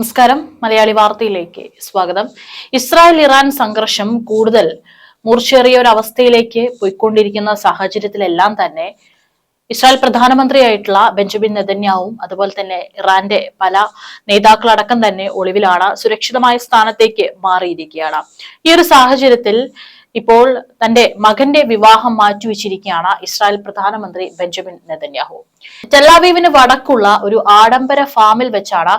നമസ്കാരം. മലയാളി വാർത്തയിലേക്ക് സ്വാഗതം. ഇസ്രായേൽ ഇറാൻ സംഘർഷം കൂടുതൽ മൂർച്ചേറിയ ഒരു അവസ്ഥയിലേക്ക് പോയിക്കൊണ്ടിരിക്കുന്ന സാഹചര്യത്തിലെല്ലാം തന്നെ ഇസ്രായേൽ പ്രധാനമന്ത്രിയായിട്ടുള്ള ബെഞ്ചമിൻ നെതന്യാവും അതുപോലെ തന്നെ ഇറാന്റെ പല നേതാക്കളടക്കം തന്നെ ഒളിവിലാണ് സുരക്ഷിതമായ സ്ഥാനത്തേക്ക് മാറിയിരിക്കുകയാണ്. ഈ ഒരു സാഹചര്യത്തിൽ ഇപ്പോൾ തന്റെ മകന്റെ വിവാഹം മാറ്റിവെച്ചിരിക്കുകയാണ് ഇസ്രായേൽ പ്രധാനമന്ത്രി ബെഞ്ചമിൻ നെതന്യാഹു. ടെല്ലാവീവിന് വടക്കുള്ള ഒരു ആഡംബര ഫാമിൽ വെച്ചാണ്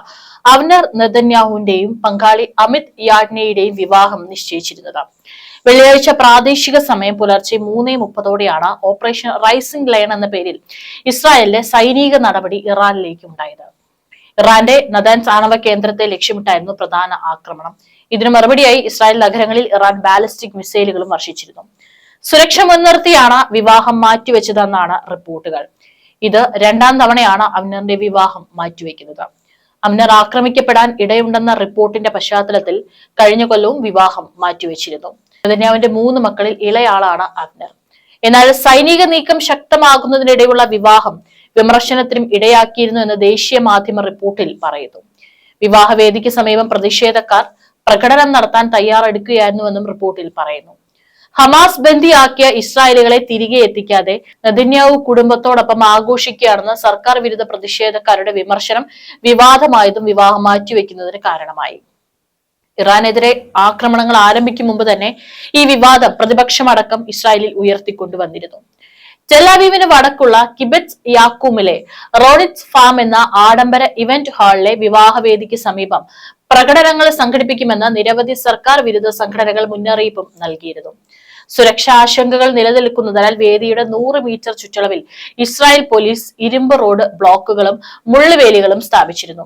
അവനർ നെതന്യാഹുവിന്റെയും പങ്കാളി അമിത് യാഡ്നയുടെയും വിവാഹം നിശ്ചയിച്ചിരുന്നത്. വെള്ളിയാഴ്ച പ്രാദേശിക സമയം പുലർച്ചെ മൂന്നേ മുപ്പതോടെയാണ് ഓപ്പറേഷൻ റൈസിംഗ് ലൈൻ എന്ന പേരിൽ ഇസ്രായേലിലെ സൈനിക നടപടി ഇറാനിലേക്ക് ഉണ്ടായത്. ഇറാന്റെ നദാൻ ആണവ കേന്ദ്രത്തെ ലക്ഷ്യമിട്ടായിരുന്നു പ്രധാന ആക്രമണം. ഇതിന് മറുപടിയായി ഇസ്രായേൽ നഗരങ്ങളിൽ ഇറാൻ ബാലിസ്റ്റിക് മിസൈലുകളും വർഷിച്ചിരുന്നു. സുരക്ഷ മുൻനിർത്തിയാണ് വിവാഹം മാറ്റിവെച്ചതെന്നാണ് റിപ്പോർട്ടുകൾ. ഇത് രണ്ടാം തവണയാണ് അമ്നറിന്റെ വിവാഹം മാറ്റിവെക്കുന്നത്. അമ്നർ ആക്രമിക്കപ്പെടാൻ ഇടയുണ്ടെന്ന റിപ്പോർട്ടിന്റെ പശ്ചാത്തലത്തിൽ കഴിഞ്ഞ കൊല്ലവും വിവാഹം മാറ്റിവെച്ചിരുന്നു. നെതന്യാവിന്റെ മൂന്ന് മക്കളിൽ ഇളയാളാണ് അമ്നർ. എന്നാൽ സൈനിക നീക്കം ശക്തമാകുന്നതിനിടെയുള്ള വിവാഹം വിമർശനത്തിനും ഇടയാക്കിയിരുന്നു എന്ന് ദേശീയ മാധ്യമ റിപ്പോർട്ടിൽ പറയുന്നു. വിവാഹവേദിക്ക് സമീപം പ്രതിഷേധക്കാർ പ്രകടനം നടത്താൻ തയ്യാറെടുക്കുകയായിരുന്നുവെന്നും റിപ്പോർട്ടിൽ പറയുന്നു. ഹമാസ് ബന്ദിയാക്കിയ ഇസ്രായേലുകളെ തിരികെ എത്തിക്കാതെ നദിന്യാവു കുടുംബത്തോടൊപ്പം ആഘോഷിക്കുകയാണെന്ന് സർക്കാർ വിരുദ്ധ പ്രതിഷേധക്കാരുടെ വിമർശനം വിവാദമായതും വിവാഹം മാറ്റിവെക്കുന്നതിന് കാരണമായി. ഇറാനെതിരെ ആക്രമണങ്ങൾ ആരംഭിക്കും മുമ്പ് തന്നെ ഈ വിവാദം പ്രതിപക്ഷമടക്കം ഇസ്രായേലിൽ ഉയർത്തിക്കൊണ്ടുവന്നിരുന്നു. ടെലാവീവിന് വടക്കുള്ള കിബറ്റ്സ് യാക്കൂമിലെ റോഡിറ്റ്സ് ഫാം എന്ന ആഡംബര ഇവന്റ് ഹാളിലെ വിവാഹവേദിക്ക് സമീപം പ്രകടനങ്ങൾ സംഘടിപ്പിക്കുമെന്ന് നിരവധി സർക്കാർ വിരുദ്ധ സംഘടനകൾ മുന്നറിയിപ്പും നൽകിയിരുന്നു. സുരക്ഷാ ആശങ്കകൾ നിലനിൽക്കുന്നതിനാൽ വേദിയുടെ നൂറ് മീറ്റർ ചുറ്റളവിൽ ഇസ്രായേൽ പോലീസ് ഇരുമ്പ് റോഡ് ബ്ലോക്കുകളും മുള്ളുവേലികളും സ്ഥാപിച്ചിരുന്നു.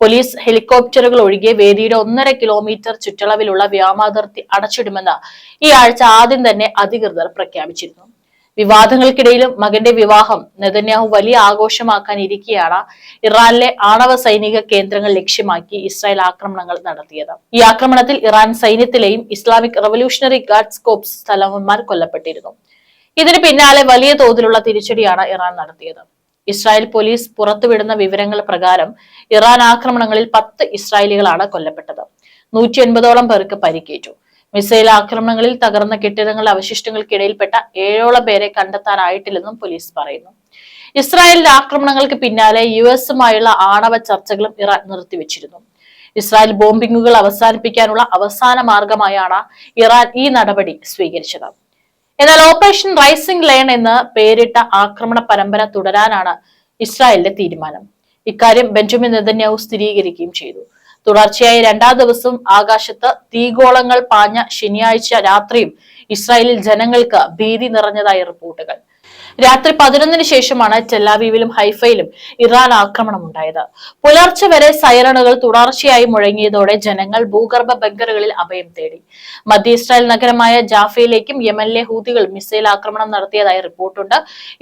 പോലീസ് ഹെലികോപ്റ്ററുകൾ ഒഴികെ വേദിയുടെ ഒന്നര കിലോമീറ്റർ ചുറ്റളവിലുള്ള വ്യോമാതിർത്തി അടച്ചിടുമെന്ന് ഈ ആഴ്ച ആദ്യം തന്നെ അധികൃതർ പ്രഖ്യാപിച്ചിരുന്നു. വിവാദങ്ങൾക്കിടയിലും മകന്റെ വിവാഹം നെതന്യാഹു വലിയ ആഘോഷമാക്കാൻ ഇരിക്കെയാണ്. ഇറാനിലെ ആണവ സൈനിക കേന്ദ്രങ്ങൾ ലക്ഷ്യമാക്കി ഇസ്രായേൽ ആക്രമണങ്ങൾ നടത്തിയത്. ഈ ആക്രമണത്തിൽ ഇറാൻ സൈന്യത്തിലെയും ഇസ്ലാമിക് റവല്യൂഷണറി ഗാർഡ്സ് കോപ്സ് തലവന്മാർ കൊല്ലപ്പെട്ടിരുന്നു. ഇതിന് പിന്നാലെ വലിയ തോതിലുള്ള തിരിച്ചടിയാണ് ഇറാൻ നടത്തിയത്. ഇസ്രായേൽ പോലീസ് പുറത്തുവിടുന്ന വിവരങ്ങൾ പ്രകാരം ഇറാൻ ആക്രമണങ്ങളിൽ പത്ത് ഇസ്രായേലികളാണ് കൊല്ലപ്പെട്ടത്. നൂറ്റി എൺപതോളം പേർക്ക് പരിക്കേറ്റു. മിസൈൽ ആക്രമണങ്ങളിൽ തകർന്ന കെട്ടിടങ്ങളുടെ അവശിഷ്ടങ്ങൾക്കിടയിൽപ്പെട്ട ഏഴോളം പേരെ കണ്ടെത്താനായിട്ടില്ലെന്നും പോലീസ് പറയുന്നു. ഇസ്രായേലിന്റെ ആക്രമണങ്ങൾക്ക് പിന്നാലെ യു എസുമായുള്ള ആണവ ചർച്ചകളും ഇറാൻ നിർത്തിവെച്ചിരുന്നു. ഇസ്രായേൽ ബോംബിങ്ങുകൾ അവസാനിപ്പിക്കാനുള്ള അവസാന മാർഗമായാണ് ഇറാൻ ഈ നടപടി സ്വീകരിച്ചത്. എന്നാൽ ഓപ്പറേഷൻ റൈസിംഗ് ലയൺ എന്ന് പേരിട്ട ആക്രമണ പരമ്പര തുടരാനാണ് ഇസ്രായേലിന്റെ തീരുമാനം. ഇക്കാര്യം ബെഞ്ചമിൻ നെതന്യാഹു സ്ഥിരീകരിക്കുകയും ചെയ്തു. തുടർച്ചയായി രണ്ടാം ദിവസവും ആകാശത്ത് തീഗോളങ്ങൾ പാഞ്ഞ ശനിയാഴ്ച രാത്രിയും ഇസ്രായേലിൽ ജനങ്ങൾക്ക് ഭീതി നിറഞ്ഞതായി റിപ്പോർട്ടുകൾ. രാത്രി പതിനൊന്നിന് ശേഷമാണ് ടെല്ലാവീവിലും ഹൈഫയിലും ഇറാൻ ആക്രമണം ഉണ്ടായത് പുലർച്ചെ വരെ സൈറണുകൾ തുടർച്ചയായി മുഴങ്ങിയതോടെ ജനങ്ങൾ ഭൂഗർഭ ബങ്കറുകളിൽ അഭയം തേടി. മധ്യ ഇസ്രായേൽ നഗരമായ ജാഫയിലേക്കും യമനിലെ ഹൂതികൾ മിസൈൽ ആക്രമണം നടത്തിയതായി റിപ്പോർട്ടുണ്ട്.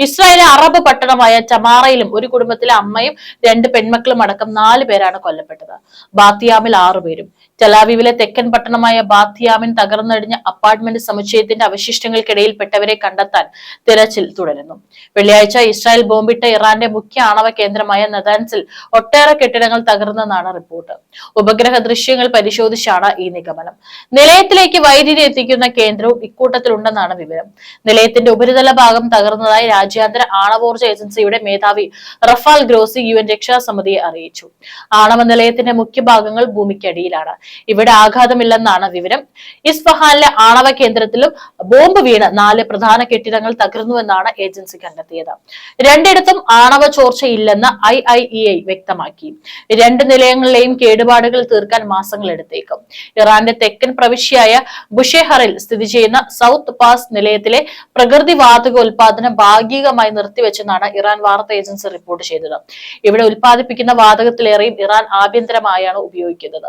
ഇസ്രായേലിലെ അറബ് പട്ടണമായ ചമാറയിലും ഒരു കുടുംബത്തിലെ അമ്മയും രണ്ട് പെൺമക്കളും അടക്കം നാല് പേരാണ് കൊല്ലപ്പെട്ടത്. ബാത്തിയാമിൽ ആറുപേരും ടെലാവീവിലെ തെക്കൻ പട്ടണമായ ബാത്തിയാമിൻ തകർന്നടിഞ്ഞ അപ്പാർട്ട്മെന്റ് സമുച്ചയത്തിന്റെ അവശിഷ്ടങ്ങൾക്കിടയിൽപ്പെട്ടവരെ കണ്ടെത്താൻ തിരച്ചിൽ തുടരുന്നു. വെള്ളിയാഴ്ച ഇസ്രായേൽ ബോംബിട്ട ഇറാന്റെ മുഖ്യ ആണവ കേന്ദ്രമായ നദാൻസിൽ ഒട്ടേറെ കെട്ടിടങ്ങൾ തകർന്നെന്നാണ് റിപ്പോർട്ട്. ഉപഗ്രഹ ദൃശ്യങ്ങൾ പരിശോധിച്ചാണ് ഈ നിഗമനം. നിലയത്തിലേക്ക് വൈദ്യുതി എത്തിക്കുന്ന കേന്ദ്രവും ഇക്കൂട്ടത്തിലുണ്ടെന്നാണ് വിവരം. നിലയത്തിന്റെ ഉപരിതല ഭാഗം തകർന്നതായി രാജ്യാന്തര ആണവോർജ ഏജൻസിയുടെ മേധാവി റഫാൽ ഗ്രോസി യു എൻ രക്ഷാസമിതിയെ അറിയിച്ചു. ആണവ നിലയത്തിന്റെ മുഖ്യ ഭാഗങ്ങൾ ഭൂമിക്കടിയിലാണ്. ഇവിടെ ആഘാതമില്ലെന്നാണ് വിവരം. ഇസ്ഫഹാനിലെ ആണവ കേന്ദ്രത്തിലും ബോംബ് വീണ് നാല് പ്രധാന കെട്ടിടങ്ങൾ തകർന്നുവെന്നാണ് ഏജൻസി കണ്ടെത്തിയത്. രണ്ടിടത്തും ആണവ ചോർച്ചയില്ലെന്ന് ഐ ഐ ഇ ഐ വ്യക്തമാക്കി. രണ്ട് നിലയങ്ങളിലെയും കേടുപാടുകൾ തീർക്കാൻ മാസങ്ങൾ എടുത്തേക്കും. ഇറാന്റെ തെക്കൻ പ്രവിശ്യയായ ബുഷെഹറിൽ സ്ഥിതി ചെയ്യുന്ന സൗത്ത് പാസ് നിലയത്തിലെ പ്രകൃതി വാതക ഉൽപാദനം ഭാഗികമായി നിർത്തിവെച്ചെന്നാണ് ഇറാൻ വാർത്താ ഏജൻസി റിപ്പോർട്ട് ചെയ്തത്. ഇവിടെ ഉൽപ്പാദിപ്പിക്കുന്ന വാതകത്തിലേറെയും ഇറാൻ ആഭ്യന്തരമായാണ് ഉപയോഗിക്കുന്നത്.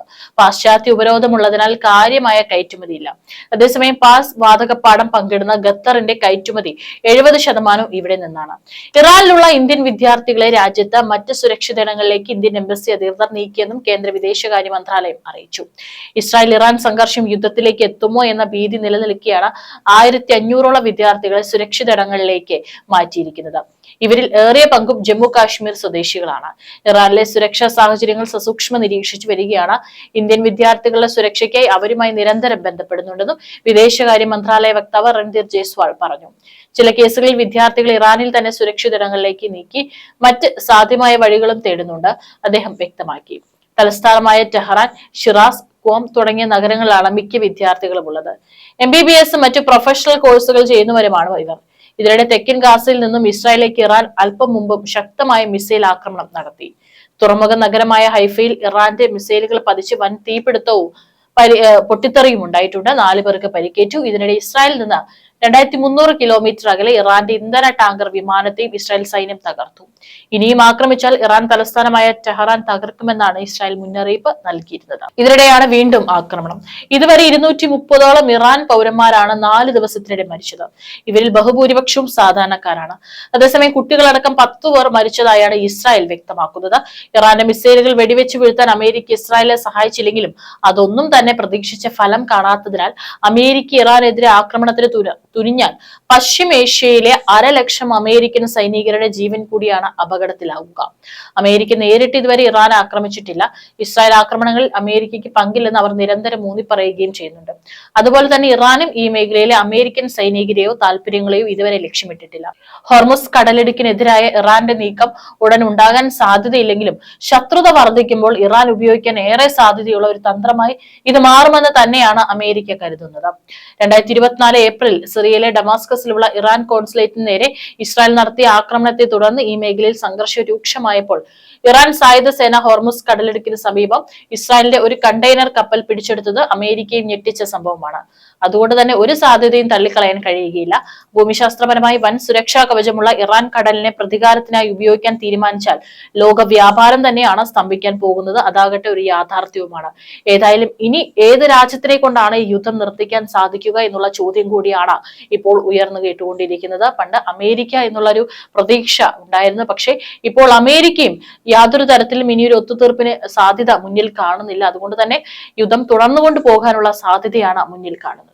ഉപരോധമുള്ളതിനാൽ കാര്യമായ കയറ്റുമതിയില്ല. അതേസമയം പാസ് വാതകപ്പാടം പങ്കിടുന്ന ഖത്തറിന്റെ കയറ്റുമതി എഴുപത് ശതമാനവും ഇവിടെ നിന്നാണ്. ഇറാനിലുള്ള ഇന്ത്യൻ വിദ്യാർത്ഥികളെ രാജ്യത്ത് മറ്റ് സുരക്ഷിതയിടങ്ങളിലേക്ക് ഇന്ത്യൻ എംബസി അധികൃതർ നീക്കിയെന്നും കേന്ദ്ര വിദേശകാര്യ മന്ത്രാലയം അറിയിച്ചു. ഇസ്രായേൽ ഇറാൻ സംഘർഷം യുദ്ധത്തിലേക്ക് എത്തുമോ എന്ന ഭീതി നിലനിൽക്കെയാണ് ആയിരത്തി അഞ്ഞൂറോളം വിദ്യാർത്ഥികളെ സുരക്ഷിത ഇടങ്ങളിലേക്ക് മാറ്റിയിരിക്കുന്നത്. ഇവരിൽ ഏറിയ പങ്കും ജമ്മു കാശ്മീർ സ്വദേശികളാണ്. ഇറാനിലെ സുരക്ഷാ സാഹചര്യങ്ങൾ സസൂക്ഷ്മ നിരീക്ഷിച്ചു വരികയാണ്. ഇന്ത്യൻ വിദ്യാർത്ഥികളുടെ സുരക്ഷയ്ക്കായി അവരുമായി നിരന്തരം ബന്ധപ്പെടുന്നുണ്ടെന്നും വിദേശകാര്യ മന്ത്രാലയ വക്താവ് രൺധീർ ജയ്സ്വാൾ പറഞ്ഞു. ചില കേസുകളിൽ വിദ്യാർത്ഥികൾ ഇറാനിൽ തന്നെ സുരക്ഷിതടങ്ങളിലേക്ക് നീക്കി മറ്റ് സാധ്യമായ വഴികളും തേടുന്നുണ്ട് അദ്ദേഹം വ്യക്തമാക്കി. തലസ്ഥാനമായ ടെഹ്റാൻ ഷിറാസ് കോം തുടങ്ങിയ നഗരങ്ങളിലാണ് മിക്ക വിദ്യാർത്ഥികളും ഉള്ളത്. എം ബി ബി എസ് മറ്റു പ്രൊഫഷണൽ കോഴ്സുകൾ ചെയ്യുന്നവരുമാണ് ഇവർ. ഇതിനിടെ തെക്കൻ ഗാസയിൽ നിന്നും ഇസ്രായേലിലേക്ക് ഇറാൻ അല്പം മുമ്പും ശക്തമായ മിസൈൽ ആക്രമണം നടത്തി. തുറമുഖ നഗരമായ ഹൈഫയിൽ ഇറാന്റെ മിസൈലുകൾ പതിച്ച് വൻ തീപിടുത്തവും പരി പൊട്ടിത്തെറിയും ഉണ്ടായിട്ടുണ്ട്. നാല് പേർക്ക് പരിക്കേറ്റു. ഇതിനിടെ ഇസ്രായേലിൽ നിന്ന് രണ്ടായിരത്തി മുന്നൂറ് കിലോമീറ്റർ അകലെ ഇറാന്റെ ഇന്ധന ടാങ്കർ വിമാനത്തെയും ഇസ്രായേൽ സൈന്യം തകർത്തു. ഇനിയും ആക്രമിച്ചാൽ ഇറാൻ തലസ്ഥാനമായ ടെഹ്റാൻ തകർക്കുമെന്നാണ് ഇസ്രായേൽ മുന്നറിയിപ്പ് നൽകിയിരുന്നത്. ഇതിനിടെയാണ് വീണ്ടും ആക്രമണം. ഇതുവരെ ഇരുന്നൂറ്റി മുപ്പതോളം ഇറാൻ പൗരന്മാരാണ് നാല് ദിവസത്തിനിടെ മരിച്ചത്. ഇവരിൽ ബഹുഭൂരിപക്ഷവും സാധാരണക്കാരാണ്. അതേസമയം കുട്ടികളടക്കം പത്തു പേർ മരിച്ചതായാണ് ഇസ്രായേൽ വ്യക്തമാക്കുന്നത്. ഇറാന്റെ മിസൈലുകൾ വെടിവെച്ച് വീഴ്ത്താൻ അമേരിക്ക ഇസ്രായേലിനെ സഹായിച്ചില്ലെങ്കിലും അതൊന്നും തന്നെ പ്രതീക്ഷിച്ച ഫലം കാണാത്തതിനാൽ അമേരിക്ക ഇറാനെതിരെ ആക്രമണത്തിന് തുനിഞ്ഞാൽ പശ്ചിമേഷ്യയിലെ അരലക്ഷം അമേരിക്കൻ സൈനികരുടെ ജീവൻ കൂടിയാണ് അപകടത്തിലാവുക. അമേരിക്ക നേരിട്ട് ഇതുവരെ ഇറാൻ ആക്രമിച്ചിട്ടില്ല. ഇസ്രായേൽ ആക്രമണങ്ങളിൽ അമേരിക്കയ്ക്ക് പങ്കില്ലെന്ന് അവർ നിരന്തരം ഊന്നി പറയുകയും ചെയ്യുന്നുണ്ട്. അതുപോലെ തന്നെ ഇറാനും ഈ മേഖലയിലെ അമേരിക്കൻ സൈനികരെയോ താല്പര്യങ്ങളെയോ ഇതുവരെ ലക്ഷ്യമിട്ടിട്ടില്ല. ഹോർമുസ് കടലിടുക്കിനെതിരായ ഇറാന്റെ നീക്കം ഉടൻ ഉണ്ടാകാൻ സാധ്യതയില്ലെങ്കിലും ശത്രുത വർദ്ധിക്കുമ്പോൾ ഇറാൻ ഉപയോഗിക്കാൻ ഏറെ സാധ്യതയുള്ള ഒരു തന്ത്രമായി ഇത് മാറുമെന്ന് തന്നെയാണ് അമേരിക്ക കരുതുന്നത്. രണ്ടായിരത്തി ഇരുപത്തിനാല് ഏപ്രിൽ സിറിയയിലെ ഡമാസ്കസിലുള്ള ഇറാൻ കോൺസുലേറ്റിന് നേരെ ഇസ്രായേൽ നടത്തിയ ആക്രമണത്തെ തുടർന്ന് ഈ മേഖലയിൽ സംഘർഷം രൂക്ഷമായപ്പോൾ ഇറാൻ സായുധ സേന ഹോർമുസ് കടലിടുക്കിന് സമീപം ഇസ്രായേലിന്റെ ഒരു കണ്ടെയ്നർ കപ്പൽ പിടിച്ചെടുത്തത് അമേരിക്കയും ഞെട്ടിച്ച സംഭവമാണ്. അതുകൊണ്ട് തന്നെ ഒരു സാധ്യതയും തള്ളിക്കളയാൻ കഴിയുകയില്ല. ഭൂമിശാസ്ത്രപരമായി വൻ സുരക്ഷാ കവചമുള്ള ഇറാൻ കടലിനെ പ്രതികാരത്തിനായി ഉപയോഗിക്കാൻ തീരുമാനിച്ചാൽ ലോക വ്യാപാരം തന്നെയാണ് സ്തംഭിക്കാൻ പോകുന്നത്. അതാകട്ടെ ഒരു യാഥാർത്ഥ്യവുമാണ്. ഏതായാലും ഇനി ഏത് രാജ്യത്തിനെ കൊണ്ടാണ് ഈ യുദ്ധം നിർത്തിക്കാൻ സാധിക്കുക എന്നുള്ള ചോദ്യം കൂടിയാണ് ഇപ്പോൾ ഉയർന്നു കേട്ടുകൊണ്ടിരിക്കുന്നത്. പണ്ട് അമേരിക്ക എന്നുള്ളൊരു പ്രതീക്ഷ ഉണ്ടായിരുന്നു. പക്ഷേ ഇപ്പോൾ അമേരിക്കയും യാതൊരു തരത്തിലും ഇനി ഒരു ഒത്തുതീർപ്പിന് സാധ്യത മുന്നിൽ കാണുന്നില്ല. അതുകൊണ്ട് തന്നെ യുദ്ധം തുടർന്നുകൊണ്ട് പോകാനുള്ള സാധ്യതയാണ് മുന്നിൽ കാണുന്നത്.